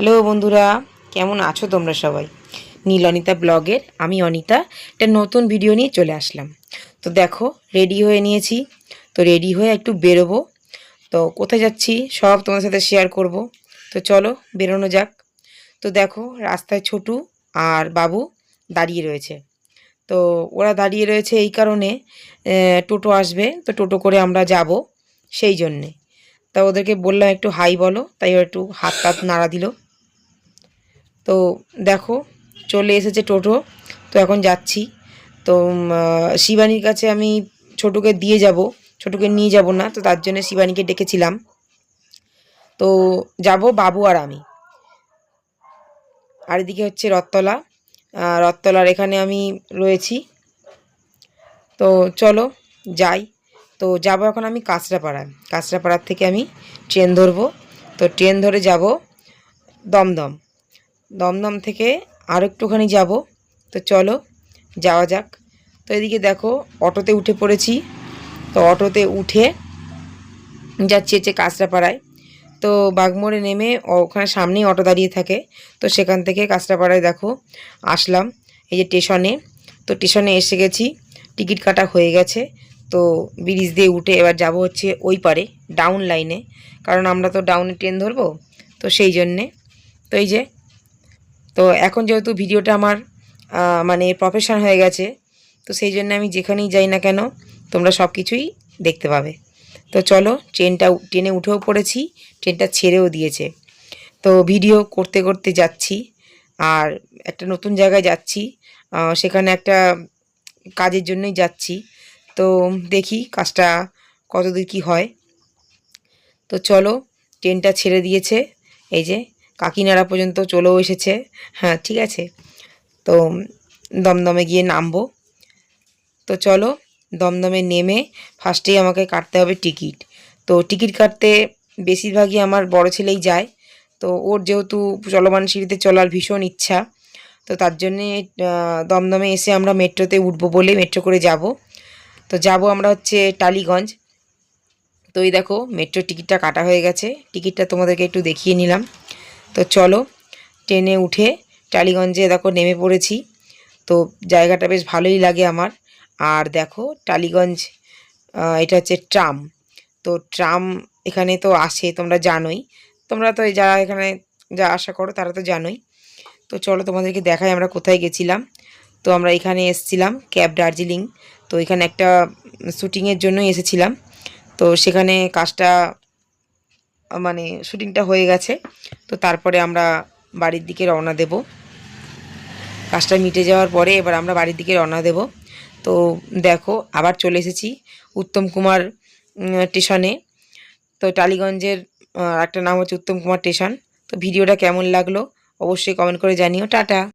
Hello বন্ধুরা, কেমন আছো তোমরা সবাই? নীল অনিতা ব্লগের, আমি অনিতা, একটা নতুন ভিডিও নিয়ে চলে আসলাম। তো দেখো রেডি হয়ে নিয়েছি। তো রেডি হয়ে একটু বেরোবো। তো কোথায় যাচ্ছি, সব তোমার সাথে শেয়ার করব। তো চলো, বেরোনো যাক। তো দেখো, রাস্তায় ছোটু আর বাবু দাঁড়িয়ে রয়েছে। তো ওরা দাঁড়িয়ে রয়েছে এই কারণে টোটো আসবে। তো টোটো করে আমরা যাব সেই জন্যে। তা ওদেরকে বললাম, একটু হাই বলো। তাই ওরা একটু হাত টাত নাড়া দিল। তো দেখো, চলে এসেছে টোটো। তো এখন যাচ্ছি। তো শিবানীর কাছে আমি ছোটুকে দিয়ে যাব। ছোটুকে নিয়ে যাব না, তো তার জন্য শিবানীকে ডেকেছিলাম। তো যাব বাবু আর আমি। আর এদিকে হচ্ছে রথতলা রথতলার এখানে আমি রয়েছি। তো চলো, যাই। তো যাব এখন আমি কাঁচরাপাড়ায় কাঁচরাপাড়ার থেকে আমি ট্রেন ধরবো। তো ট্রেন ধরে যাব দমদম। দমদম থেকে আর একটুখানি যাব। তো চলো, যাওয়া যাক। তো এদিকে দেখো, অটোতে উঠে পড়েছি। তো অটোতে উঠে যাচ্ছি হচ্ছে কাঁচরাপাড়ায়। তো বাগমোড়ে নেমে ওখানে সামনেই অটো দাঁড়িয়ে থাকে। তো সেখান থেকে কাঁচরাপাড়ায় দেখো, আসলাম এই যে স্টেশনে। তো স্টেশনে এসে গেছি, টিকিট কাটা হয়ে গেছে। তো ব্রিজ দিয়ে উঠে এবার যাব হচ্ছে ওই পারে, ডাউন লাইনে। কারণ আমরা তো ডাউনে ট্রেন ধরবো, তো সেই জন্যে। তো এই যে তো এখন যেহেতু ভিডিওটা আমার মানে প্রফেশন হয়ে গেছে, তো সেই জন্য আমি যেখানেই যাই না কেন, তোমরা সব কিছুই দেখতে পাবে। তো চলো ট্রেনটা ট্রেনে উঠেও পড়েছি ট্রেনটা ছেড়েও দিয়েছে। তো ভিডিও করতে করতে যাচ্ছি, আর একটা নতুন জায়গায় যাচ্ছি সেখানে একটা কাজের জন্যই যাচ্ছি। তো দেখি কাজটা কতদূর কি হয়। তো চলো ট্রেনটা ছেড়ে দিয়েছে, এই যে কাকিনাড়া পর্যন্ত চলেও এসেছে। হ্যাঁ ঠিক আছে। তো দমদমে গিয়ে নামবো। তো চলো, দমদমে নেমে ফার্স্টেই আমাকে কাটতে হবে টিকিট। তো টিকিট কাটতে বেশিরভাগই আমার বড় ছেলেই যায়। তো ওর যেহেতু চলমান সিঁড়িতে চলার ভীষণ ইচ্ছা, তো তার জন্যে দমদমে এসে আমরা মেট্রোতে উঠবো বলে মেট্রো করে যাব। তো যাব আমরা হচ্ছে টালিগঞ্জ। তো এই দেখো মেট্রো টিকিটটা কাটা হয়ে গেছে। টিকিটটা তোমাদেরকে একটু দেখিয়ে নিলাম। তো চলো, ট্রেনে উঠে টালিগঞ্জে দেখো নেমে পড়েছি। তো জায়গাটা বেশ ভালোই লাগে আমার। আর দেখো টালিগঞ্জ এটা হচ্ছে ট্রাম। তো ট্রাম এখানে তো আসে, তোমরা জানোই। তোমরা তো যারা এখানে যা আশা করো তারা তো জানোই। তো চলো তোমাদেরকে দেখাই আমরা কোথায় গেছিলাম। তো আমরা এখানে এসেছিলাম ক্যাব দার্জিলিং। তো এখানে একটা শ্যুটিংয়ের জন্যই এসেছিলাম। তো সেখানে কাজটা মানে শ্যুটিংটা হয়ে গেছে। তো তারপরে আমরা বাড়ির দিকে রওনা দেব। কাজটা মিটে যাওয়ার পরে এবার আমরা বাড়ির দিকে রওনা দেব। তো দেখো, আবার চলে এসেছি উত্তম কুমার স্টেশনে। তো টালিগঞ্জের একটা নাম হচ্ছে উত্তম কুমার স্টেশন। তো ভিডিওটা কেমন লাগল অবশ্যই কমেন্ট করে জানিও। টাটা।